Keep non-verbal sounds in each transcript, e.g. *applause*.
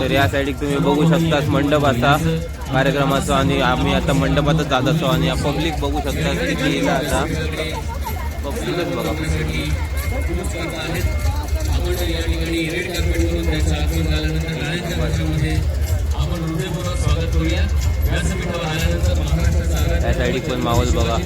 तर या साईडिक तुम्ही बघू शकता मंडप असा कार्यक्रमाचा आणि आम्ही आता मंडपातच जात असतो आणि पब्लिक बघू शकता किती येईल आता. पब्लिकच बघा. त्या साईडिक पण माहोल बघा.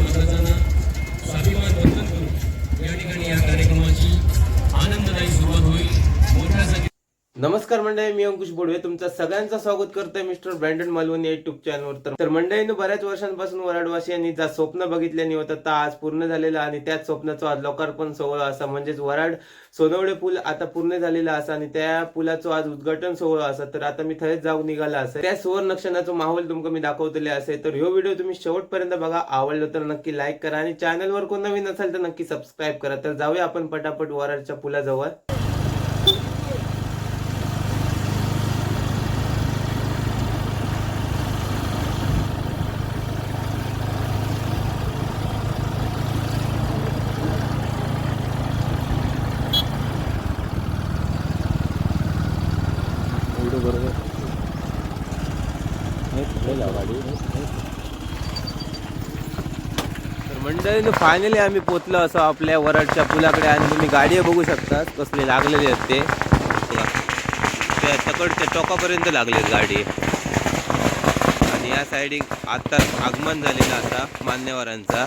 नमस्कार मंडळी मी अंकुश बोडवे. तुमचं सगळ्यांचं स्वागत करतोय मिस्टर ब्रँडन मालवणी युट्यूब चॅनलवर तर तर मंडळीनं बऱ्याच वर्षांपासून वराडवासी यांनी जा स्वप्न बघितल्याने होतं ता आज पूर्ण झालेला आणि त्याच स्वप्नाचं आज लोकार्पण सोहळा असा म्हणजेच वराड सोनवडे पूल आता पूर्ण झालेला असा आणि त्या पुलाचं आज उद्घाटन सोहळा असा. तर आता मी थंयच जाऊन निघाला असेल. त्या सुवर्णक्षणाचं माहोल तुमका मी दाखवतले असेल तर ह्यो व्हिडिओ तुम्ही शेवटपर्यंत बघा. आवडलं तर नक्की लाईक करा आणि चॅनलवर कोण नवीन असेल तर नक्की सबस्क्राईब करा. तर जाऊया आपण पटापट वराडच्या पुलाजवळ. तर फायनली आम्ही पोचलो असं आपल्या वरडच्या पुलाकडे आणि तुम्ही गाडी बघू शकता कसले लागलेले आहेत ते. त्या तकडच्या टोकापर्यंत लागलेत गाडी. आणि या साईडिक आता आगमन झालेलं आता मान्यवरांचा.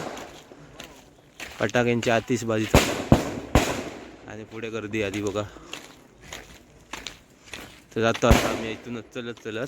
फटाक्यांची आतिषबाजीचा आणि पुढे गर्दी आधी बघा. तर जातो आता आम्ही इथूनच चलत चलत.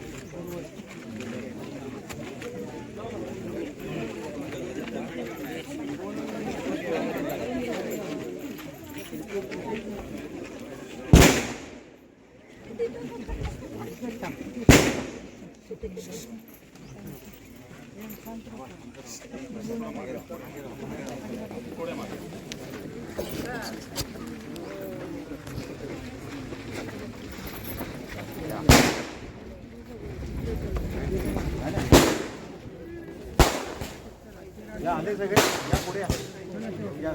呀，那个那个，练苦练，真的不一样。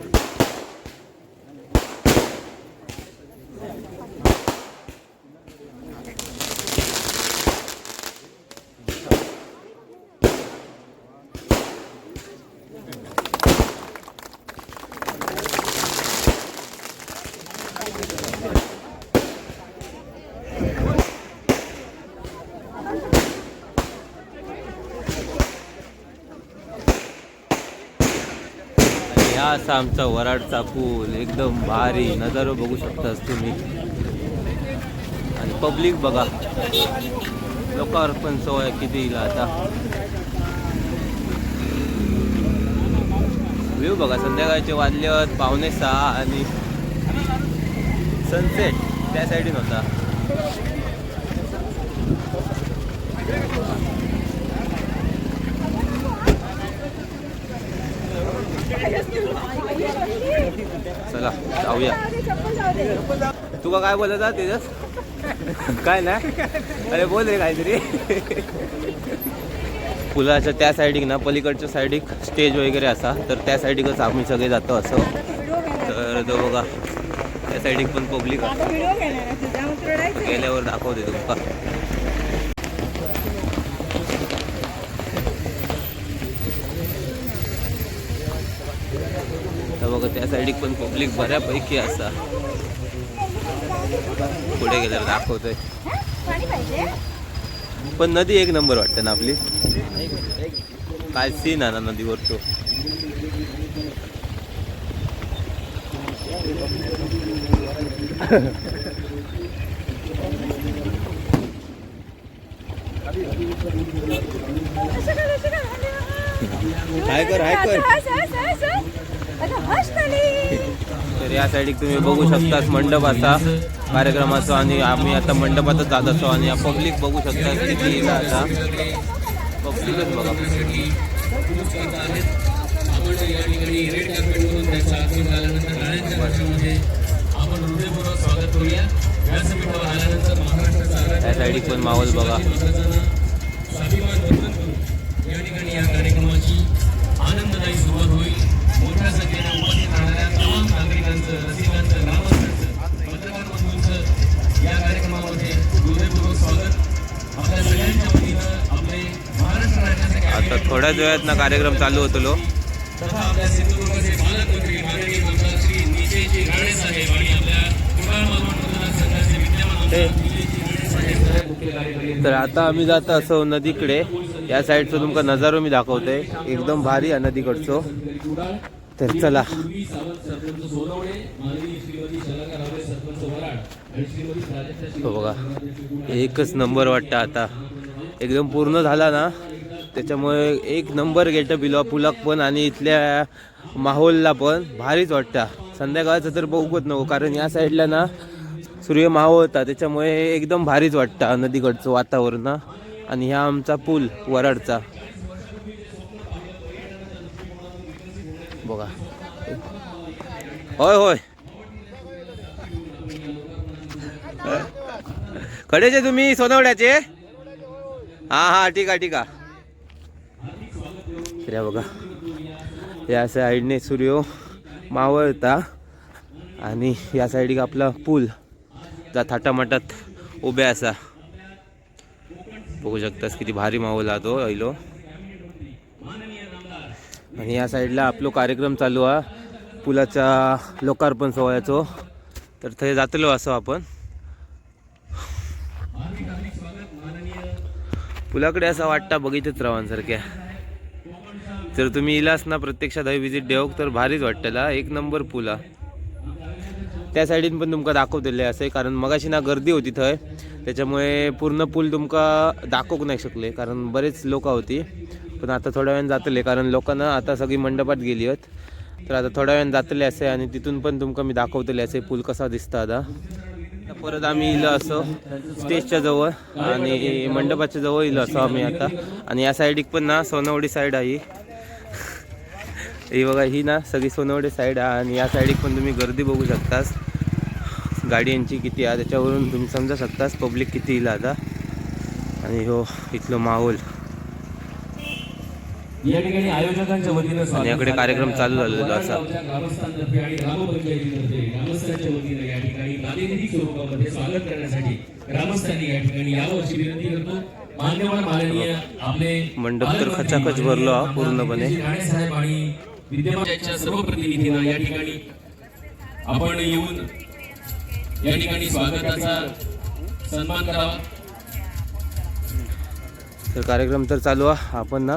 हा असा आमचा वराडचा पूल एकदम भारी नजारो बघू शकतास तुम्ही. आणि पब्लिक बघा. लोकांवर पण सोय किती येईल आता. व्ह्यू बघा संध्याकाळचे वाजले आहेत पावणे सहा आणि सनसेट त्या साईडीन होता. चला जाऊया. तुका काय बोलत तेजस? काय ना? अरे बोल रे काहीतरी. पुलाच्या त्या साईडिक ना पलीकडच्या साईडिक स्टेज वगैरे असा. तर त्या साईडिकच आम्ही सगळे जातो असं. तर तो बघा त्या साईडिक पण पब्लिक गेल्यावर दाखवते तुमका बघा त्या साईडिक पण पब्लिक बऱ्यापैकी असा. पुढे गेल्यावर दाखवतोय. पण नदी एक नंबर वाटते ना आपली? काय सीन आहे ना नदीवर तो? *laughs* हाय कर हाय कर. तर या साईडिक तुम्ही बघू शकता मंडप असा कार्यक्रमाचं आणि आम्ही आता मंडपातच जात असतो आणि पब्लिक बघू शकता किती येईल आता पब्लिकच बघा. या त्या साईडिक पण माहोल बघा. थोड्याच वेळात ना कार्यक्रम चालू होतो लो तर आता आम्ही जात असो नदीकडे या साईडचं तुमका नजारो मी दाखवतोय एकदम भारी आहे नदीकडचो. तर चला. हो बघा. एकच नंबर वाटतं आता. एकदम पूर्ण झाला ना? त्याच्यामुळे एक नंबर गेटअप इलो पुलक पण आणि इथल्या माहोलला पण भारीच वाटतं. संध्याकाळचं तर बघूच नको कारण या साईडला ना सूर्य मावळता त्याच्यामुळे एकदम भारीच वाटतं नदीकडचं वातावरण आणि ह्या आमचा पूल वराडचा. बघा. होय होय. कडेचे तुम्ही सोनवड्याचे? हा हा ठीक आहे ठीक आहे. तर या बघा. या साईडने सूर्य मावळता आणि या साईडिक आपला पूल. जा थाटामाटात उभ्या असा. बघू शकतास किती भारी माहोल हा तो ऐलो आणि या साईडला आपलो कार्यक्रम चालू हा. पुलाच्या लोकार्पण सोहळ्याचो. तर थंय जातलो असो आपण. पुलाकडे असं वाटतं बघितच रावांसारख्या. जर तुम्ही इलास ना प्रत्यक्षात हय विजिट देवक तर भारीच वाटतला एक नंबर पुला त्या साईडीन पण तुमका दाखवतले असे कारण मगाशी ना गर्दी होती थंय. त्याच्यामुळे पूर्ण पूल तुमका दाखवूक नाही शकले कारण बरेच लोक होती. पण आता थोड्या वेळान जातले कारण लोकांना आता सगळी मंडपात गेली आहेत. तर आता थोड्या वेळान जातले असे आणि तिथून पण तुमका मी दाखवतले असे पूल कसा दिसता आता. परत आम्ही इलो असो स्टेजच्या जवळ आणि मंडपाच्या जवळ इलो असो आम्ही आता. आणि या साईडीक पण ना सोनवडी साईड आहे ही बघा ही ना सगळी सोनवडी साईड आहे आणि या साईडीक पण तुम्ही गर्दी बघू शकतास गाड्यांची किती आहे त्याच्यावरून तुम्ही समजा शकतास पब्लिक किती येईल आता आणि हो इथलं माहोल या ठिकाणी आयोजकांच्या वतीनं स्वागत आणि याकडे झालं. कार्यक्रम चालू झालेला वराड असा. गावच्या ग्रामस्थांतर्फे आणि ग्रामपंचायतीतर्फे ग्रामस्थांच्या वतीनं या ठिकाणी प्रातिनिधिक स्वरूपामध्ये स्वागत करण्यासाठी ग्रामस्थांनी या ठिकाणी यावर्षी विनंती करतो मान्यवर माननीय आपले मंडप तर खचाखच भरलो पूर्णपणे. साहेब आणि विद्यमानच्या सर्व प्रतिनिधींना या ठिकाणी आपण येऊन या ठिकाणी स्वागताचा सन्मान करावा. तर कार्यक्रम तर चालू आहे. आपण ना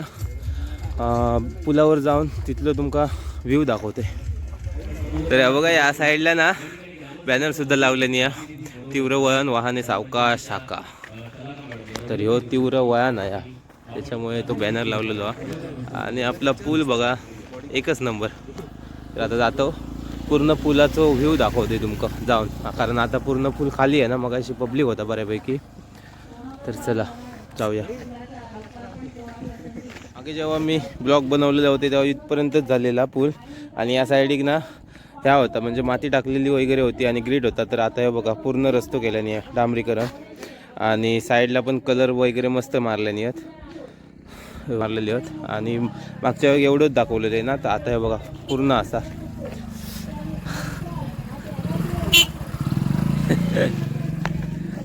पुलावर जाऊन तिथलं तुमका व्ह्यू दाखवते. तर बघा या साईडला ना बॅनरसुद्धा लावले नाही आहे. तीव्र वळण वाहने सावका शाखा. तर ह्यो तीव्र वळण आहे. हा. त्याच्यामुळे तो बॅनर लावलेलो आणि आपला पूल बघा एकच नंबर. तर आता जातो. पूर्ण पुलाचं व्ह्यू दाखवते तुमका. जाऊन. कारण आता पूर्ण पूल खाली आहे ना मग अशी पब्लिक होता बऱ्यापैकी. तर चला जाऊया. मागे जेव्हा मी ब्लॉक बनवलेले होते तेव्हा इथपर्यंतच झालेला पूल. आणि या साईडिक ना ह्या होता. म्हणजे माती टाकलेली वगैरे होती आणि ग्रीड होता. तर आता हे बघा पूर्ण रस्तो केल्याने डांबरीकरण. आणि साईडला पण कलर वगैरे मस्त मारल्याने आहेत. मारलेले आहेत आणि मागच्या वेळी एवढंच दाखवलेलं आहे ना तर आता हे बघा पूर्ण असा.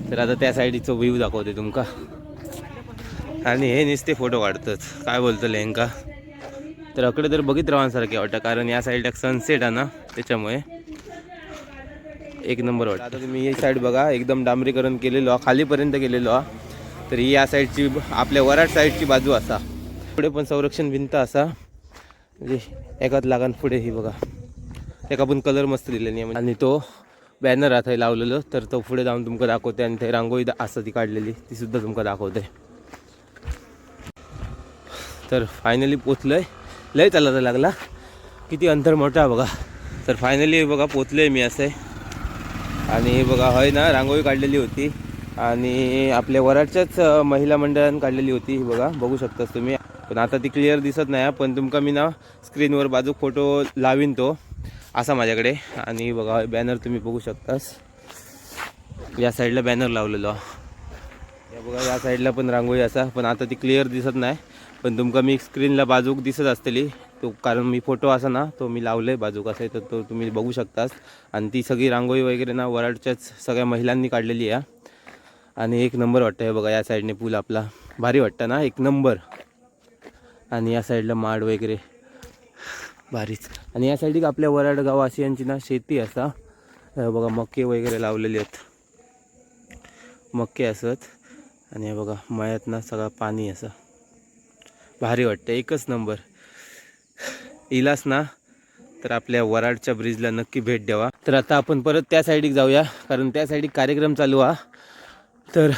तर आता त्या साईडचं व्ह्यू दाखवते तुमका. आणि हे नुसते फोटो काढतात. काय बोलतो लेंका? तर अकडे तर बघित राहण्यासारखे वाटतं कारण या साईडला सनसेट आहे ना त्याच्यामुळे. एक नंबर वाटतं. आता तुम्ही ही साईड बघा एकदम डांबरीकरण केलेलो खालीपर्यंत गेलेलो हा तर ही या साईडची आपल्या वराड साईडची बाजू असा. पुढे पण संरक्षण भिंत असा. म्हणजे एकाच लागान पुढे ही बघा. एका पण कलर मस्त दिलेली आहे. आणि तो बॅनर आहे लावलेलं तर तो पुढे जाऊन तुमका दाखवते आणि ते रांगोळी असं ती काढलेली ती सुद्धा तुमका दाखवते. तर फायनली पोचलोय. लय चालायला लागला. किती अंतर मोठा आहे बघा. तर फायनली बघा पोचलोय मी असं. आणि हे बघा हय ना रांगोळी काढलेली होती. आणि आपल्या वराडच्याच महिला मंडळानं काढलेली होती ही बघा. बघू शकतास तुम्ही. पण आता ती क्लिअर दिसत नाही पण तुमका मी ना स्क्रीनवर बाजू फोटो लावीन तो असा माझ्याकडे. आणि बघा बॅनर तुम्ही बघू शकतास. या साईडला बॅनर लावलेलो. या बघा या साईडला पण रांगोळी असा पण आता ती क्लिअर दिसत नाही. पण तुमका मी स्क्रीनला बाजूक दिसत असतली. तो कारण मी फोटो असा ना तो मी लावले बाजूक असे तर तो तुम्ही बघू शकतास. आणि ती सगळी रांगोळी वगैरे ना वराडच्याच सगळ्या महिलांनी काढलेली आहे. आणि एक नंबर वाटतं हे बघा या साईडने पूल आपला. भारी वाटतं ना एक नंबर आणि या साईडला माड वगैरे. भारीच. आणि या साईडीक आपल्या वराड गाववासियांची ना शेती असा. बघा मक्के वगैरे लावलेली आहेत. मक्के असत. आणि बघा मळ्यात ना सगळं पाणी असं. भारी वाटतं एकच नंबर. इलास ना तर आपल्या वराडच्या ब्रिजला नक्की भेट द्यावा. तर आता आपण परत त्या साईडीक जाऊया कारण त्या साईडिक कार्यक्रम चालू हा. तर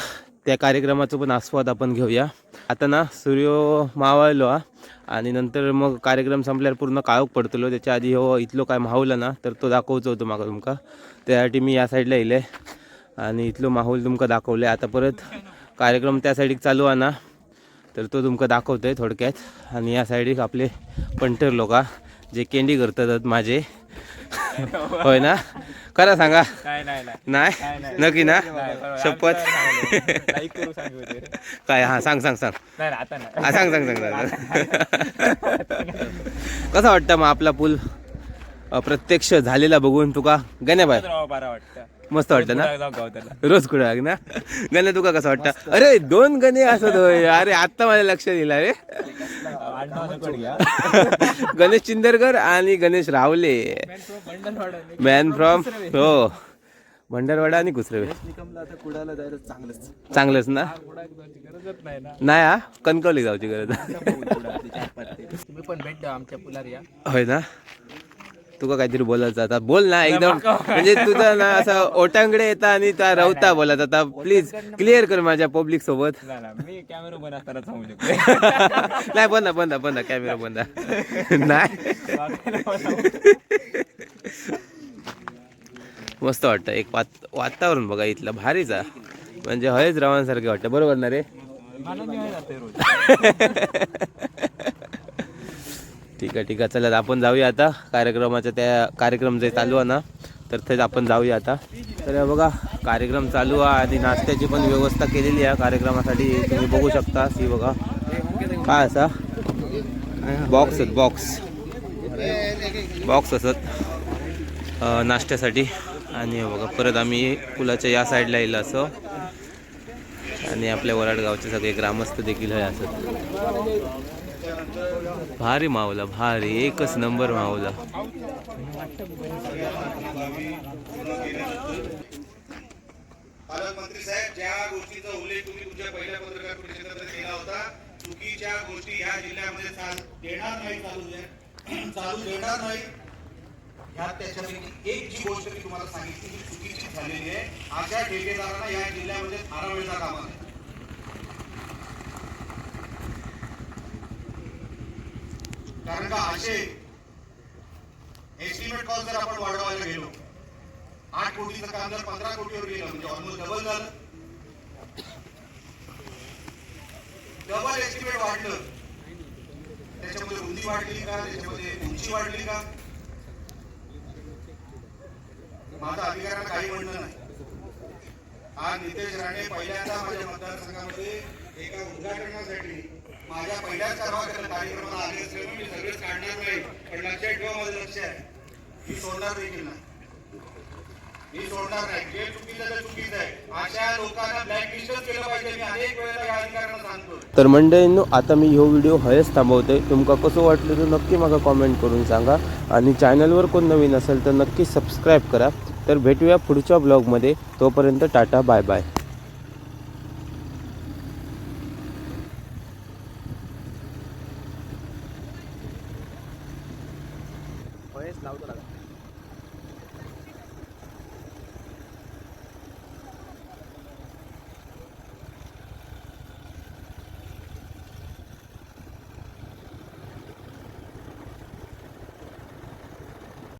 त्या कार्यक्रमाचा पण आस्वाद आपण घेऊया. आता ना सूर्य मावळलो हा. आणि नंतर मग कार्यक्रम संपल्यावर पूर्ण काळोख पडतलो. त्याच्या आधी हो इथलो काय माहोल ना तर तो दाखवचो होतो मागं तुमका. त्यासाठी मी या साईडला येयले आणि इथलो माहोल तुमका दाखवले. आता परत कार्यक्रम त्या साईडीक चालू आहे ना तर तो तुमका दाखवतोय थोडक्यात. आणि या साईडीक आपले पंटर लोक जे केंडी करतात माझे. *laughs* होय ना? खरं सांगा. काय नाही नक्की ना? शपथ. काय? हा सांग सांग सांग. हा सांग सांग सांग *laughs* *laughs* कसा वाटतं मग आपला पूल? प्रत्यक्ष झालेला बघून तुका गण्या बाय. राव बरा वाटतं. मस्त वाटतं ना? जाऊ गाव त्याला रोज कुठं ना? गण्या तुका कसं वाटतं? अरे दोन गणे असत होय. अरे आत्ता मला लक्ष दिला रे गणेश चिंदरकर आणि गणेश रावले. मॅन फ्रॉम हो. भंडारवाडा आणि कुसरवे. चांगलंच ना? नाही हा? कणकवली जाऊची गरज. तुम्ही पण भेट द्या आमच्या पुलार या. होय ना? तुका काहीतरी बोलायचं आता बोल ना एकदम. *laughs* म्हणजे तुझा ना असं ओटांगडे येता आणि त्या रवता बोलत आता प्लीज क्लिअर कर माझ्या पब्लिक सोबत. *laughs* मी कॅमेरा बंद असताना सांगू शकतो *laughs* नाही बंद बंद बंद. कॅमेरा बंद. नाही. मस्त वाटतं. एक वात वातावरण बघा इथलं. भारीच म्हणजे हयच रवांसारखे वाटतं. बरोबर ना रे आनंदी आहे जाते रोज ठीक आहे ठीक आहे. चला आपण जाऊया आता. कार्यक्रमाच्या त्या कार्यक्रम जे चालू आहे ना तर तेच आपण जाऊया आता. तर बघा कार्यक्रम चालू आहे आणि नाश्त्याची पण व्यवस्था केलेली आहे. कार्यक्रमासाठी तुम्ही बघू शकता. ही बघा. काय असा? बॉक्स आहेत बॉक्स बॉक्स असत नाश्त्यासाठी. आणि बघा परत आम्ही पुलाच्या या साईडला येईल असं. आणि आपल्या वराड गावचे सगळे ग्रामस्थ देखील हे असत भारी मावला भारी. एकच नंबर मावला. पालकमंत्री साहेब ज्या गोष्टीचा उल्लेख तुम्ही तुमच्या पहिल्या पत्रकार परिषदेमध्ये केला होता चुकीच्या गोष्टी ह्या जिल्ह्यामध्ये चाल- देणार नाही चालू *clears throat* चालू देणार नाही ह्या त्याच्यापैकी एक जी गोष्ट मी तुम्हाला सांगितली ही चुकीची झालेली आहे. अशा ठेकेदारांना या जिल्ह्यामध्ये थारा कामा नाही कारण का असे एस्टिमेट कॉल जर आपण वाढवायला गेलो आठ कोटीचं काम जर पंधरा कोटीवर गेलं म्हणजे ऑलमोस्ट डबल झालं डबल एस्टिमेट वाढलं त्याच्यामध्ये रुंदी वाढली का? त्याच्यामध्ये उंची वाढली का? माझा अधिकाऱ्यांना काही म्हणणं नाही. आज नितेश राणे पहिल्यांदा माझ्या मतदारसंघामध्ये एका उद्घाटनासाठी माझ्या पहिल्याच कर्माकडे कार्यक्रमाला आले असल्यामुळे मी सगळेच काढणार नाही पण लक्षात ठेवा माझं लक्ष आहे. मी सोडणार देखील नाही मी सोडणार नाही. जे चुकीचं चुकीचं आहे. अशा लोकांना ब्लॅकलिस्टच केलं पाहिजे. मी अनेक वेळेला या अधिकाऱ्यांना सांगतो तर मंडळींनो आता मी ह्यो व्हिडिओ हयच थांबवतोय तुमका कसं वाटलं तर नक्की मला कॉमेंट करून सांगा. आणि चॅनलवर कोण नवीन असेल तर नक्की सबस्क्राईब करा. तर भेटूया पुढच्या ब्लॉगमध्ये तोपर्यंत टाटा बाय बाय